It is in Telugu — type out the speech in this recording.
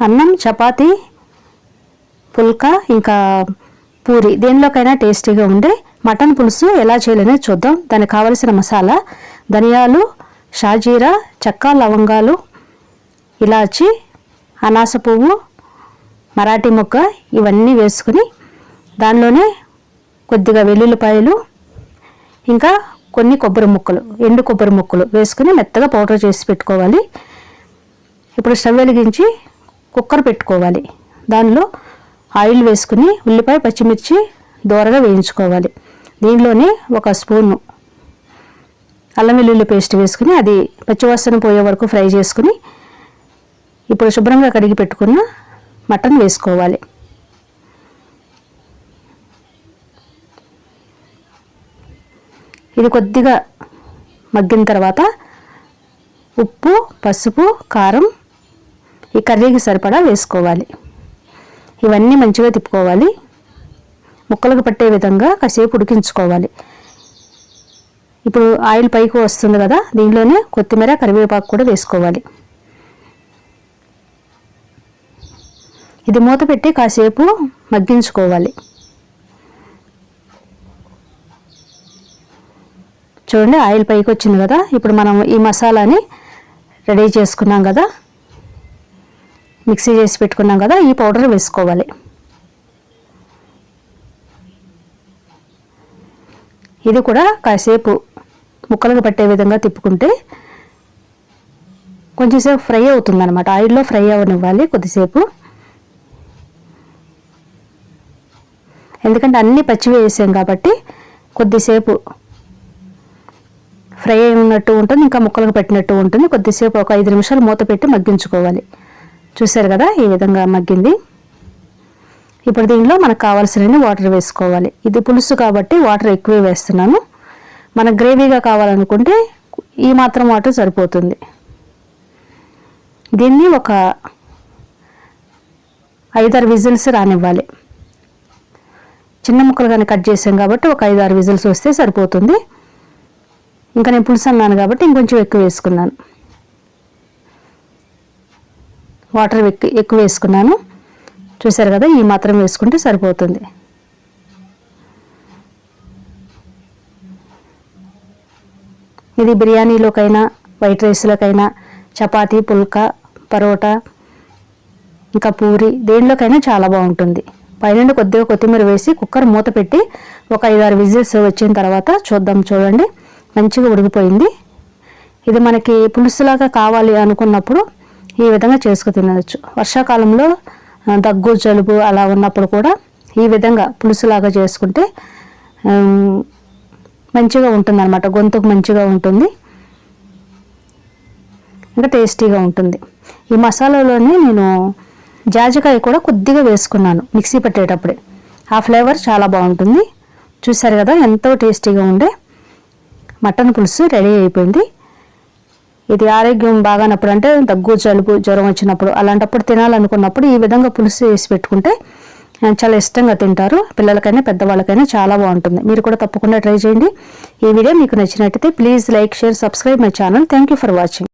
అన్నం చపాతీ పుల్కా ఇంకా పూరి. దేనిలోకైనా టేస్టీగా ఉండే మటన్ పులుసు ఎలా చేయాలనేది చూద్దాం. దానికి కావలసిన మసాలా ధనియాలు షాజీరా చెక్క లవంగాలు ఇలాచి అనాస పువ్వు మరాఠీ మొక్క ఇవన్నీ వేసుకుని దానిలోనే కొద్దిగా వెల్లుల్లిపాయలు ఇంకా కొన్ని కొబ్బరి ముక్కలు ఎండు కొబ్బరి ముక్కలు వేసుకుని మెత్తగా పౌడర్ చేసి పెట్టుకోవాలి. ఇప్పుడు స్టవ్ వెలిగించి కుక్కర్ పెట్టుకోవాలి. దానిలో ఆయిల్ వేసుకుని ఉల్లిపాయ పచ్చిమిర్చి దోరగా వేయించుకోవాలి. దీనిలోనే ఒక స్పూను అల్లం వెల్లుల్లి పేస్ట్ వేసుకుని అది పచ్చివాసన పోయే వరకు ఫ్రై చేసుకుని ఇప్పుడు శుభ్రంగా కడిగి పెట్టుకున్న మటన్ వేసుకోవాలి. ఇది కొద్దిగా మగ్గిన తర్వాత ఉప్పు పసుపు కారం ఈ కర్రీకి సరిపడా వేసుకోవాలి. ఇవన్నీ మంచిగా తిప్పుకోవాలి. ముక్కలకు పట్టే విధంగా కాసేపు ఉడికించుకోవాలి. ఇప్పుడు ఆయిల్ పైకి వస్తుంది కదా దీనిలోనే కొత్తిమీర కరివేపాకు కూడా వేసుకోవాలి. ఇది మూత పెట్టి కాసేపు మగ్గించుకోవాలి. చూడండి ఆయిల్ పైకి వచ్చింది కదా. ఇప్పుడు మనం ఈ మసాలాని రెడీ చేసుకున్నాం కదా. మిక్సీ చేసి పెట్టుకున్నాం కదా ఈ పౌడర్ వేసుకోవాలి. ఇది కూడా కాసేపు ముక్కలకు పట్టే విధంగా తిప్పుకుంటే కొంచెంసేపు ఫ్రై అవుతుందన్నమాట. ఆయిల్లో ఫ్రై అవ్వనివ్వాలి కొద్దిసేపు. ఎందుకంటే అన్నీ పచ్చివి వేసాం కాబట్టి కొద్దిసేపు ఫ్రై అయినట్టు ఉంటుంది ఇంకా ముక్కలకు పెట్టినట్టు ఉంటుంది. కొద్దిసేపు ఒక ఐదు నిమిషాలు మూత పెట్టి మగ్గించుకోవాలి. చూసారు కదా ఈ విధంగా మగ్గింది. ఇప్పుడు దీనిలో మనకు కావాల్సిన వాటర్ వేసుకోవాలి. ఇది పులుసు కాబట్టి వాటర్ ఎక్కువే వేస్తున్నాను. మన గ్రేవీగా కావాలనుకుంటే ఈ మాత్రం వాటర్ సరిపోతుంది. దీన్ని ఒక ఐదారు విజిల్స్ రానివ్వాలి. చిన్న ముక్కలు కానీ కట్ చేసాం కాబట్టి ఒక ఐదారు విజిల్స్ వస్తే సరిపోతుంది. ఇంకా నేను పులుసు అన్నాను కాబట్టి ఇంకొంచెం ఎక్కువ వేసుకున్నాను. వాటర్ ఎక్కువ ఎక్కువ వేసుకున్నాను. చూసారు కదా ఈ మాత్రం వేసుకుంటే సరిపోతుంది. ఇది బిర్యానీలోకైనా వైట్ రైస్లోకైనా చపాతీ పుల్కా పరోటా ఇంకా పూరి దేనిలోకైనా చాలా బాగుంటుంది. పైన కొద్దిగా కొత్తిమీర వేసి కుక్కర్ మూత పెట్టి ఒక ఐదారు విజిల్స్ వచ్చిన తర్వాత చూద్దాం చూడండి. మంచిగా ఉడికిపోయింది. ఇది మనకి పులుసులాగా కావాలి అనుకున్నప్పుడు ఈ విధంగా చేసుకుని తినవచ్చు. వర్షాకాలంలో దగ్గు జలుబు అలా ఉన్నప్పుడు కూడా ఈ విధంగా పులుసులాగా చేసుకుంటే మంచిగా ఉంటుంది అనమాట గొంతుకు మంచిగా ఉంటుంది. ఇంకా టేస్టీగా ఉంటుంది. ఈ మసాలాలోనే నేను జాజికాయ కూడా కొద్దిగా వేసుకున్నాను మిక్సీ పెట్టేటప్పుడే. ఆ ఫ్లేవర్ చాలా బాగుంటుంది. చూసారు కదా ఎంతో టేస్టీగా ఉండే మటన్ పులుసు రెడీ అయిపోయింది. ఇది ఆరోగ్యం బాగానప్పుడు అంటే దగ్గు జలుబు జ్వరం వచ్చినప్పుడు అలాంటప్పుడు తినాలనుకున్నప్పుడు ఈ విధంగా పులుసు వేసి పెట్టుకుంటే చాలా ఇష్టంగా తింటారు. పిల్లలకైనా పెద్దవాళ్ళకైనా చాలా బాగుంటుంది. మీరు కూడా తప్పకుండా ట్రై చేయండి. ఈ వీడియో మీకు నచ్చినట్టయితే please like share subscribe my channel. Thank for watching